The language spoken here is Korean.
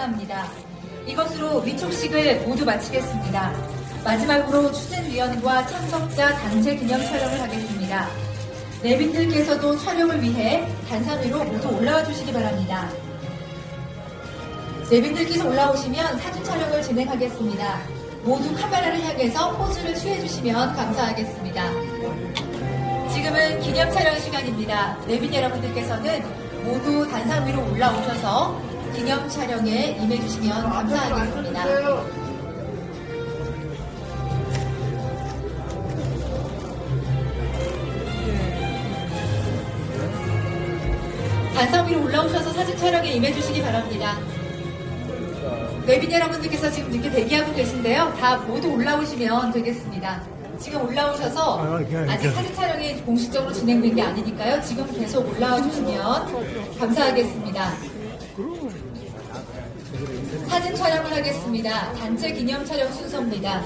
감사합니다. 이것으로 위촉식을 모두 마치겠습니다. 마지막으로 추진위원과 참석자 단체 기념 촬영을 하겠습니다. 내빈들께서도 촬영을 위해 단상 위로 모두 올라와 주시기 바랍니다. 내빈들께서 올라오시면 사진 촬영을 진행하겠습니다. 모두 카메라를 향해서 포즈를 취해 주시면 감사하겠습니다. 지금은 기념 촬영 시간입니다. 내빈 여러분들께서는 모두 단상 위로 올라오셔서 기념 촬영에 임해 주시면 감사하겠습니다. 단상 위로 올라오셔서 사진 촬영에 임해 주시기 바랍니다. 내빈 여러분들께서 지금 이렇게 대기하고 계신데요. 다 모두 올라오시면 되겠습니다. 지금 올라오셔서 아직 사진 촬영이 공식적으로 진행된 게 아니니까요. 지금 계속 올라와 주시면 감사하겠습니다. 사진 촬영을 하겠습니다. 단체 기념 촬영 순서입니다.